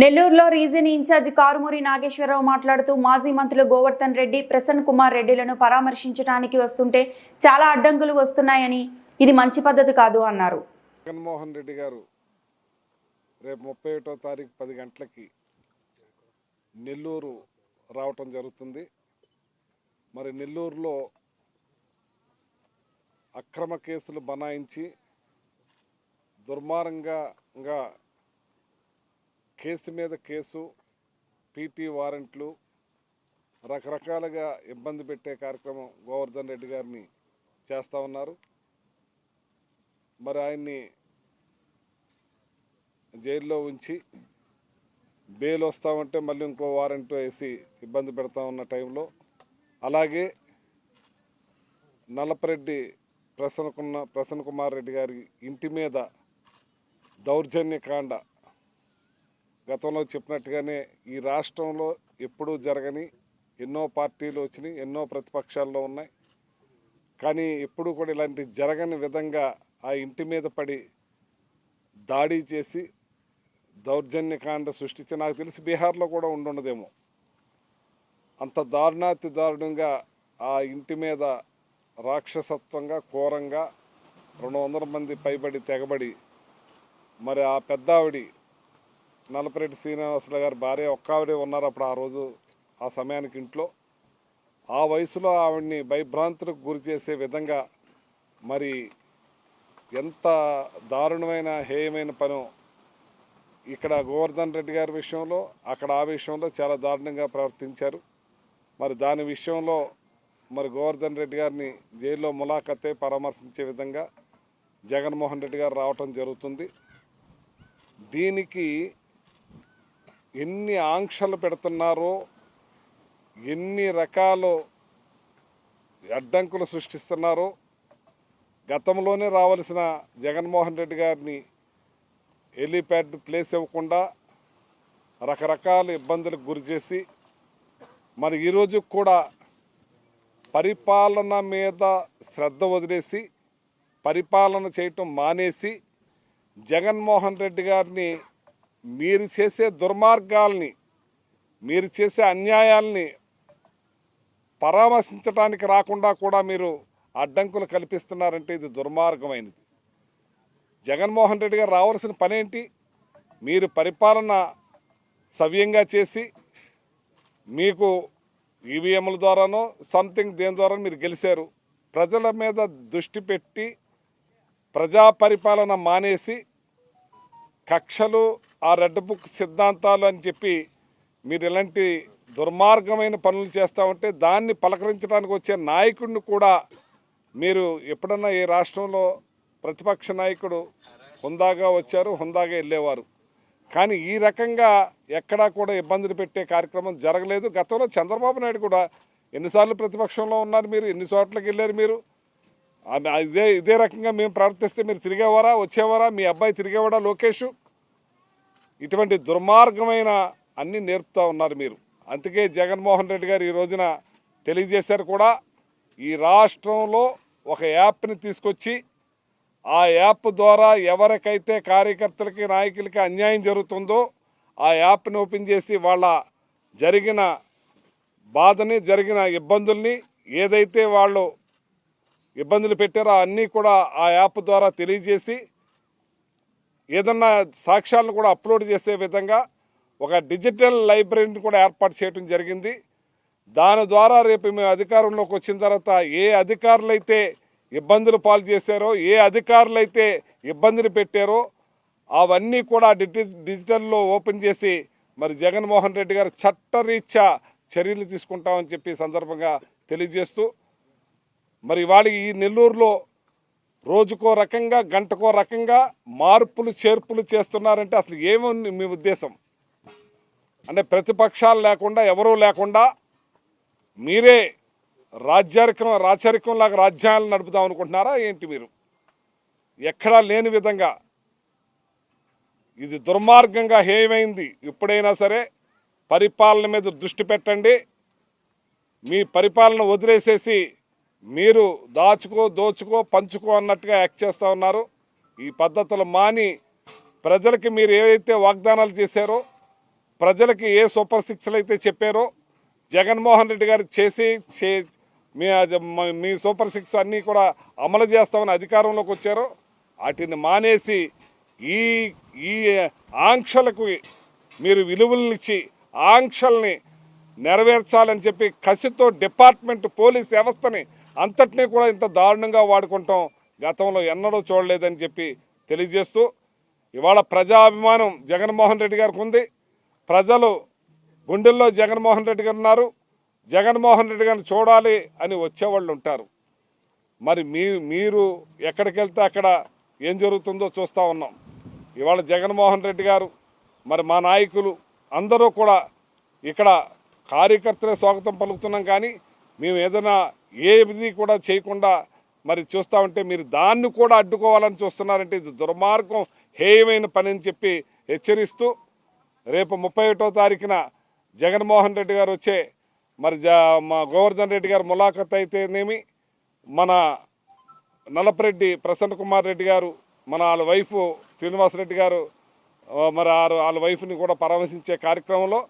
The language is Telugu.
నెల్లూరులో రీజన్ ఇన్ఛార్జ్ కారుమూరి నాగేశ్వరరావు మాట్లాడుతూ మాజీ మంత్రులు గోవర్ధన్ రెడ్డి ప్రసన్న కుమార్ రెడ్డిలను పరామర్శించడానికి వస్తుంటే చాలా అడ్డంకులు వస్తున్నాయని ఇది మంచి పద్ధతి కాదు అన్నారు. జగన్మోహన్ రెడ్డి గారు రేపు ముప్పై ఒకటో తారీఖు పది గంటలకి నెల్లూరు రావటం జరుగుతుంది. మరి నెల్లూరులో అక్రమ కేసులు బనాయించి దుర్మార్గంగా కేసు మీద కేసు పీటీ వారెంట్లు రకరకాలుగా ఇబ్బంది పెట్టే కార్యక్రమం గోవర్ధన్ రెడ్డి గారిని చేస్తూ ఉన్నారు. మరి ఆయన్ని జైల్లో ఉంచి బెయిల్ వస్తామంటే మళ్ళీ ఇంకో వారెంట్ వేసి ఇబ్బంది పెడతా ఉన్న టైంలో అలాగే నల్లపరెడ్డి ప్రసన్నకున్న ప్రసన్న కుమార్ రెడ్డి గారి ఇంటి మీద దౌర్జన్యకాండ గతంలో చెప్పినట్టుగానే ఈ రాష్ట్రంలో ఎప్పుడూ జరగని ఎన్నో పార్టీలు వచ్చినాయి ఎన్నో ప్రతిపక్షాల్లో ఉన్నాయి. కానీ ఎప్పుడు కూడా ఇలాంటి జరగని విధంగా ఆ ఇంటి మీద పడి దాడి చేసి దౌర్జన్యకాండ సృష్టించి నాకు తెలిసి బీహార్లో కూడా ఉండుండదేమో. అంత దారుణాతి దారుణంగా ఆ ఇంటి మీద రాక్షసత్వంగా ఘోరంగా రెండు వందల మంది పైబడి తెగబడి మరి ఆ పెద్దావిడి నలపరెడ్డి శ్రీనివాసులు గారి భార్య ఒక్కావిడే ఉన్నారు అప్పుడు ఆ రోజు ఆ సమయానికి ఇంట్లో. ఆ వయసులో ఆవిడ్ని భయభ్రాంతులకు గురి చేసే విధంగా మరి ఎంత దారుణమైన హేయమైన పను ఇక్కడ గోవర్ధన్ రెడ్డి గారి విషయంలో అక్కడ ఆ విషయంలో చాలా దారుణంగా ప్రవర్తించారు. మరి దాని విషయంలో మరి గోవర్ధన్ రెడ్డి గారిని జైల్లో ములాఖతే పరామర్శించే విధంగా జగన్మోహన్ రెడ్డి గారు రావటం జరుగుతుంది. దీనికి ఎన్ని ఆంక్షలు పెడుతున్నారో ఎన్ని రకాలు అడ్డంకులు సృష్టిస్తున్నారో గతంలోనే రావాల్సిన జగన్మోహన్ రెడ్డి గారిని హెలీప్యాడ్ ప్లేస్ ఇవ్వకుండా రకరకాల ఇబ్బందులకు గురిచేసి మరి ఈరోజు కూడా పరిపాలన మీద శ్రద్ధ వదిలేసి పరిపాలన చేయటం మానేసి జగన్మోహన్ రెడ్డి గారిని మీరు చేసే దుర్మార్గాల్ని మీరు చేసే అన్యాయాల్ని పరామర్శించడానికి రాకుండా కూడా మీరు అడ్డంకులు కల్పిస్తున్నారంటే ఇది దుర్మార్గమైనది. జగన్మోహన్ రెడ్డి గారు రావాల్సిన పనేంటి? మీరు పరిపాలన సవ్యంగా చేసి మీకు ఈవీఎంల ద్వారానో సంథింగ్ దేని ద్వారా మీరు గెలిచారు. ప్రజల మీద దృష్టి పెట్టి ప్రజా పరిపాలన మానేసి కక్షలు ఆ రెడ్ బుక్ సిద్ధాంతాలు అని చెప్పి మీరు ఇలాంటి దుర్మార్గమైన పనులు చేస్తూ ఉంటే దాన్ని పలకరించడానికి వచ్చే నాయకుడిని కూడా మీరు ఎప్పుడన్నా ఈ రాష్ట్రంలో ప్రతిపక్ష నాయకుడు హుందాగా వచ్చారు హుందాగా వెళ్ళేవారు. కానీ ఈ రకంగా ఎక్కడా కూడా ఇబ్బందులు పెట్టే కార్యక్రమం జరగలేదు. గతంలో చంద్రబాబు నాయుడు కూడా ఎన్నిసార్లు ప్రతిపక్షంలో ఉన్నారు మీరు ఎన్ని చోట్లకి వెళ్ళారు మీరు? ఇదే ఇదే రకంగా మేము ప్రవర్తిస్తే మీరు తిరిగేవారా వచ్చేవారా? మీ అబ్బాయి తిరిగేవాడా లోకేష్? ఇటువంటి దుర్మార్గమైన అన్నీ నేర్పుతూ ఉన్నారు మీరు. అందుకే జగన్మోహన్ రెడ్డి గారు ఈ రోజున తెలియజేశారు కూడా ఈ రాష్ట్రంలో ఒక యాప్ని తీసుకొచ్చి ఆ యాప్ ద్వారా ఎవరికైతే కార్యకర్తలకి నాయకులకి అన్యాయం జరుగుతుందో ఆ యాప్ని ఓపెన్ చేసి వాళ్ళ జరిగిన బాధని జరిగిన ఇబ్బందుల్ని ఏదైతే వాళ్ళు ఇబ్బందులు పెట్టారో అన్నీ కూడా ఆ యాప్ ద్వారా తెలియజేసి ఏదన్నా సాక్ష్యాలను కూడా అప్లోడ్ చేసే విధంగా ఒక డిజిటల్ లైబ్రరీని కూడా ఏర్పాటు చేయడం జరిగింది. దాని ద్వారా రేపు మేము అధికారంలోకి వచ్చిన తర్వాత ఏ అధికారులైతే ఇబ్బందులు పాలు చేశారో ఏ అధికారులైతే ఇబ్బందిని ఇబ్బందులు పెట్టారో అవన్నీ కూడా డిజి డిజిటల్లో ఓపెన్ చేసి మరి జగన్మోహన్ రెడ్డి గారు చట్టరీత్యా చర్యలు తీసుకుంటామని చెప్పి సందర్భంగా తెలియజేస్తూ మరి వాళ్ళకి ఈ నెల్లూరులో రోజుకో రకంగా గంటకో రకంగా మార్పులు చేర్పులు చేస్తున్నారంటే అసలు ఏముంది మీ ఉద్దేశం? అంటే ప్రతిపక్షాలు లేకుండా ఎవరూ లేకుండా మీరే రాజ్యారికం రాచరికంలాగా రాజ్యాలను నడుపుదాం అనుకుంటున్నారా? ఏంటి మీరు? ఎక్కడా లేని విధంగా. ఇది దుర్మార్గంగా హేయమైంది. ఎప్పుడైనా సరే పరిపాలన మీద దృష్టి పెట్టండి. మీ పరిపాలన వదిలేసేసి మీరు దాచుకో దోచుకో పంచుకో అన్నట్టుగా యాక్ట్ చేస్తూ ఉన్నారు. ఈ పద్ధతులు మాని ప్రజలకి మీరు ఏవైతే వాగ్దానాలు చేశారో ప్రజలకి ఏ సూపర్ సిక్స్లు అయితే చెప్పారో జగన్మోహన్ రెడ్డి గారు చేసి చే మీ మీ సూపర్ సిక్స్ అన్నీ కూడా అమలు చేస్తామని అధికారంలోకి వచ్చారో వాటిని మానేసి ఈ ఈ ఆంక్షలకు మీరు విలువలనిచ్చి ఆంక్షల్ని నెరవేర్చాలని చెప్పి కసితో డిపార్ట్మెంట్ పోలీస్ వ్యవస్థని అంతటినీ కూడా ఇంత దారుణంగా వాడుకుంటాం. గతంలో ఎన్నడూ చూడలేదని చెప్పి తెలియజేస్తూ ఇవాళ ప్రజాభిమానం జగన్మోహన్ రెడ్డి గారికి ఉంది. ప్రజలు గుండెల్లో జగన్మోహన్ రెడ్డి గారు ఉన్నారు. జగన్మోహన్ రెడ్డి గారిని చూడాలి అని వచ్చేవాళ్ళు ఉంటారు. మరి మీ మీరు ఎక్కడికి వెళ్తే అక్కడ ఏం జరుగుతుందో చూస్తూ ఉన్నాం. ఇవాళ జగన్మోహన్ రెడ్డి గారు మరి మా నాయకులు అందరూ కూడా ఇక్కడ కార్యకర్తలే స్వాగతం పలుకుతున్నాం కానీ మేము ఏదైనా ఏది కూడా చేయకుండా మరి చూస్తూ ఉంటే మీరు దాన్ని కూడా అడ్డుకోవాలని చూస్తున్నారంటే ఇది దుర్మార్గం హేయమైన పని అని చెప్పి హెచ్చరిస్తూ రేపు ముప్పై ఒకటో తారీఖున జగన్మోహన్ రెడ్డి గారు వచ్చే మరి జ మా గోవర్ధన్ రెడ్డి గారు ములాఖత్ అయితేనేమి మన నలపరెడ్డి ప్రసన్న కుమార్ రెడ్డి గారు మన వాళ్ళ వైఫ్ శ్రీనివాసరెడ్డి గారు మరి వాళ్ళ వైఫ్ని కూడా పరామర్శించే కార్యక్రమంలో